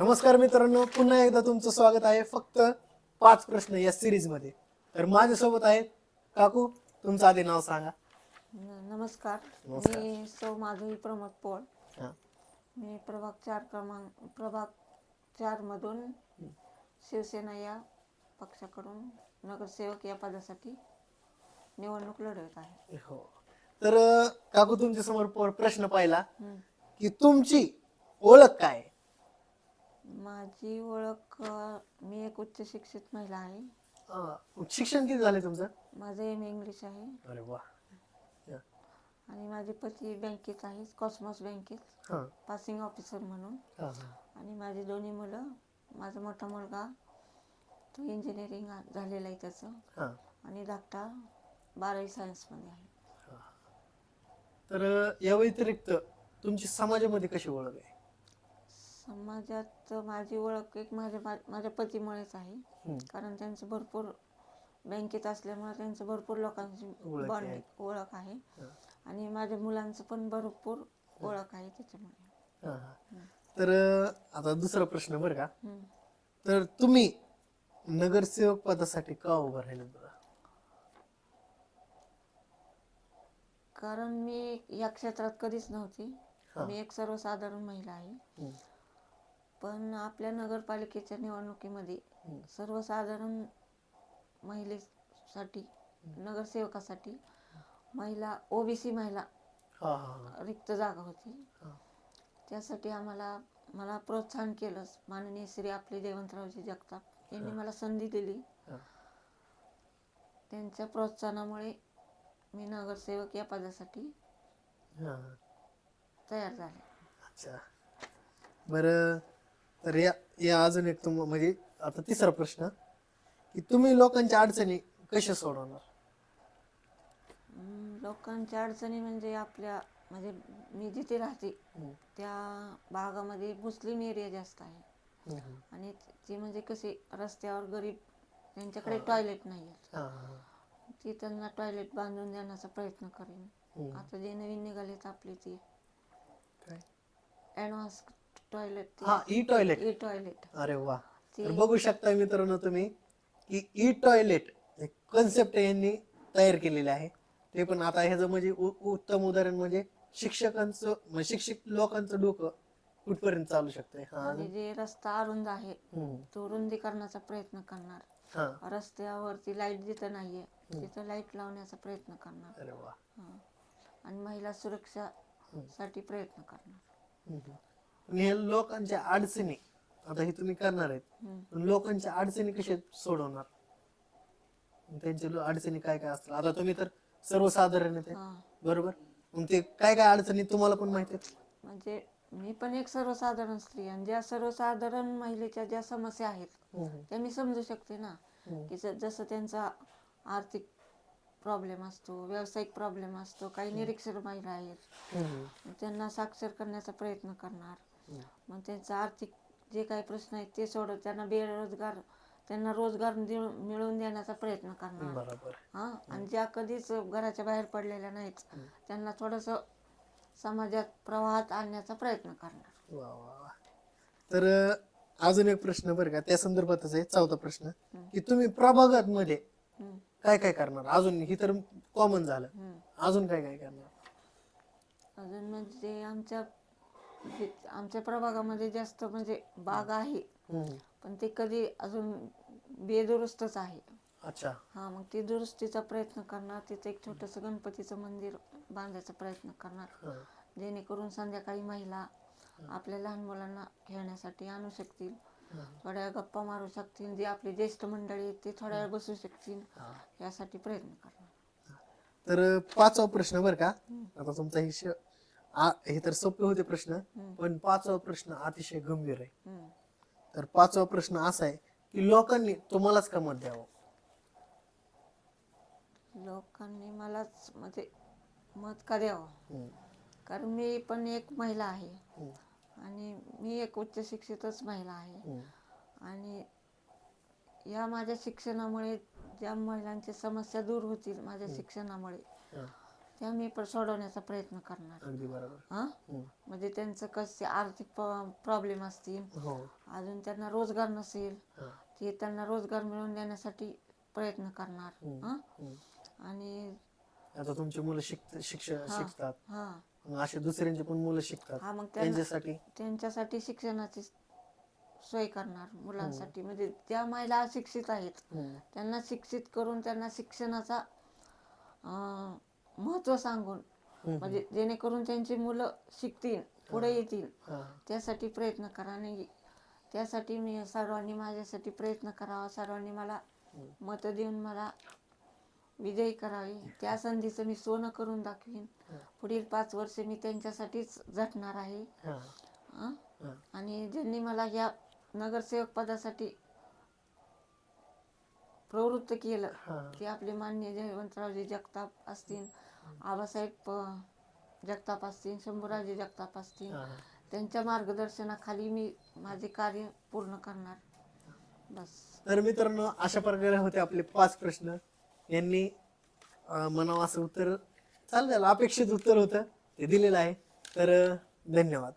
नमस्कार मित्रांनो पुन्हा एकदा तुमचं स्वागत आहे फक्त पाच प्रश्न या सिरीजमध्ये तर माझ्यासोबत आहेत काकू तुमचं आधी नाव सांगा नमस्कार नमस्कार. मी सौ माधवी प्रमोद पोळ हा. मी प्रभाग चार क्रमांक प्रभाग चार मधून शिवसेना या पक्षाकडून नगरसेवक या पदासाठी निवडणूक लढवत आहे हो तर अं, काकू तुमच्यासमोर प- प्रश्न पाहिला हम्म. की तुमची ओळख काय? माझी ओळख अ, मी एक उच्च शिक्षित महिला आहे. अं, शिक्षण किती झाले तुमचं? माझं एम इंग्लिश आहे. अरे वा. आणि माझे पती बँकेत आहे कॉस्मॉस बँकेत. हा. पासिंग ऑफिसर म्हणून. हा. आणि माझी दोन्ही मुलं माझा मोठा मुलगा तो इंजिनिअरिंग झालेला आहे त्याचं. हा. आणि धाकटा बारावी सायन्समध्ये आहे. तर अं, या व्यतिरिक्त तुमची समाजामध्ये कशी ओळख आहे? समाजात माझी ओळख एक माझ्या माझ्या पतीमुळेच आहे. कारण त्यांचं भरपूर बँकेत असल्यामुळे त्यांचं भरपूर लोकांची ओळख बॉन्ड आहे. ओळख आहे. आणि माझ्या मुलांचं पण भरपूर ओळख आहे त्याच्यामुळे. तर आता दुसरा प्रश्न बरं का. तर तुम्ही नगरसेवक पदासाठी का उभं राहिले कारण मी या क्षेत्रात कधीच नव्हती. मी एक सर्वसाधारण महिला आहे. पण आपल्या नगरपालिकेच्या निवडणुकीमध्ये हम्म. सर्वसाधारण महिलेसाठी नगरसेवकासाठी महिला ओबीसी महिला हा हा हा रिक्त जागा होती हा. त्यासाठी आम्हाला मला प्रोत्साहन केलं माननीय श्री आपले जयवंतरावजी जगताप यांनी मला संधी दिली हा. त्यांच्या प्रोत्साहनामुळे मी नगरसेवक या पदासाठी हा. तयार झाले अच्छा बरं तर या या अजून एक तुम म्हणजे आता तिसरा प्रश्न की तुम्ही लोकांच्या अडचणी कशा सोडवणार अं, लोकांच्या अडचणी म्हणजे आपल्या म्हणजे मी जिथे राहते हम्म. त्या भागामध्ये मुस्लिम एरिया जास्त आहे हम्म. आणि ती म्हणजे कसे रस्त्यावर गरीब त्यांच्याकडे टॉयलेट नाही आहेत हा, हा, ती त्यांना टॉयलेट बांधून देण्याचा प्रयत्न करेन हम्म. आता जे नवीन निघालेत आपले ते काय? ॲडव्हान्स टॉयलेट हा ई टॉयलेट ई टॉयलेट अरे वा. ते- तर बघू शकता मित्रांनो तुम्ही की ई टॉयलेट कन्सेप्ट यांनी तयार केलेले आहे. ते पण आता ह्याचं म्हणजे उत्तम उदाहरण म्हणजे शिक्षकांचं म्हणजे शिक्षक लोकांचं डोकं कुठपर्यंत चालू शकतंय? हा. आणि जे रस्ता अरुंद आहे हम्म. तो रुंदीकरणाचा प्रयत्न करणार. हा. रस्त्यावरती लाइट जिथं नाहीये तिथं लाइट लावण्याचा प्रयत्न करणार. अरे वा. हा. आणि महिला सुरक्षासाठी प्रयत्न करणार. हम्म. आणि हे लोकांच्या अडचणी आता हे तुम्ही करणार आहेत. पण लोकांच्या अडचणी कशा सोडवणार त्यांच्या लो- अडचणी काय काय असतात आता तुम्ही तर सर्वसाधारण आहे ते हा बरोबर मग ते काय काय अडचणी तुम्हाला पण माहिती आहेत म्हणजे मी पण एक सर्वसाधारण स्त्री आणि ज्या सर्वसाधारण महिलेच्या ज्या समस्या आहेत त्या मी समजू शकते ना हम्म. की ज- जसं त्यांचा आर्थिक प्रॉब्लेम असतो व्यावसायिक प्रॉब्लेम असतो काही निरीक्षर महिला आहेत हम्म. त्यांना साक्षर करण्याचा प्रयत्न करणार. मग त्यांचा आर्थिक जे काही प्रश्न आहेत ते सोडत त्यांना बेरोजगार त्यांना रोजगार देऊ- मिळवून देण्याचा प्रयत्न करणार. बरोबर. हा? आणि ज्या कधीच घराच्या बाहेर पडलेल्या नाहीत त्यांना थोडस समाजात प्रवाहात आणण्याचा प्रयत्न करणार. वा वा वा. तर अं, अजून एक प्रश्न बरं का त्या संदर्भातच आहे चौथा प्रश्न. की तुम्ही प्रभागात मध्ये हम्म, काय काय करणार? अजून ही तर कॉमन झालं. हम्म. अजून काय काय करणार? अजून म्हणजे आमच्या आमच्या प्रभागामध्ये जास्त म्हणजे बाग आहे. पण ते कधी अजून बेदुरुस्तच आहे. अच्छा. हा मग ती दुरुस्तीचा प्रयत्न करणार तिथं एक छोटंसं गणपतीचं मंदिर बांधायचा प्रयत्न करणार. जेणेकरून संध्याकाळी महिला आपल्या लहान मुलांना खेळण्यासाठी आणू शकतील. थोड्या वेळ गप्पा मारू शकतील. जे आपले ज्येष्ठ मंडळी आहेत ते थोड्या वेळ बसू शकतील. यासाठी प्रयत्न करणार. तर पाचवा प्रश्न बरं का? आता तुमचा आ- हे तर सोपे होते प्रश्न पण पाचवा प्रश्न अतिशय गंभीर आहे हम्म. तर पाचवा प्रश्न असा आहे की लोकांनी तुम्हालाच का मत द्यावं लोकांनी मलाच म्हणजे मत का द्यावं हम्म. कारण मी पण एक महिला आहे हम्म. आणि मी एक उच्च शिक्षितच महिला आहे हम्म. आणि या माझ्या शिक्षणामुळे ज्या महिलांची समस्या दूर होतील माझ्या शिक्षणामुळे. त्या मी पण सोडवण्याचा प्रयत्न करणार अगदी बरोबर हा हम्म. म्हणजे त्यांचं कसे आर्थिक प्रॉब्लेम असतील हो अजून त्यांना रोजगार नसेल हा. ते त्यांना रोजगार मिळवून देण्यासाठी प्रयत्न करणार हम्म. हा हम्म. आणि आता तुमची मुलं शिक शिक्ष हा. शिकतात हा मग असे दुसऱ्यांची पण मुलं शिकतात हा मग त्यांना त्यांच्यासाठी त्यांच्यासाठी शिक्षणाची सोय करणार मुलांसाठी म्हणजे त्या महिला अशिक्षित आहेत हम्म. त्यांना शिक्षित करून त्यांना शिक्षणाचा अं, महत्त्व सांगून. म्हणजे जेणेकरून त्यांची मुलं शिकतील पुढे येतील. त्यासाठी प्रयत्न करा आणि त्यासाठी मी सर्वांनी माझ्यासाठी प्रयत्न करावा. सर्वांनी मला मत देऊन मला विजयी करावे. त्या संधीचं मी सोनं करून दाखवीन. पुढील पाच वर्ष मी त्यांच्यासाठीच झटणार आहे. आणि ज्यांनी मला या नगरसेवक पदासाठी प्रवृत्त केलं. ते आपले मान्य जयवंतरावजी जगताप असतील आबासाहेब प- जगताप असतील शंभूराजे जगताप असतील. त्यांच्या मार्गदर्शनाखाली मी माझे कार्य पूर्ण करणार. बस. तर मित्रांनो अशा प्रकारे होते आपले पाच प्रश्न. यांनी अं, म्हणावं असं उत्तर चालेल अपेक्षित उत्तर होतं. ते दिलेलं आहे. तर अं, धन्यवाद.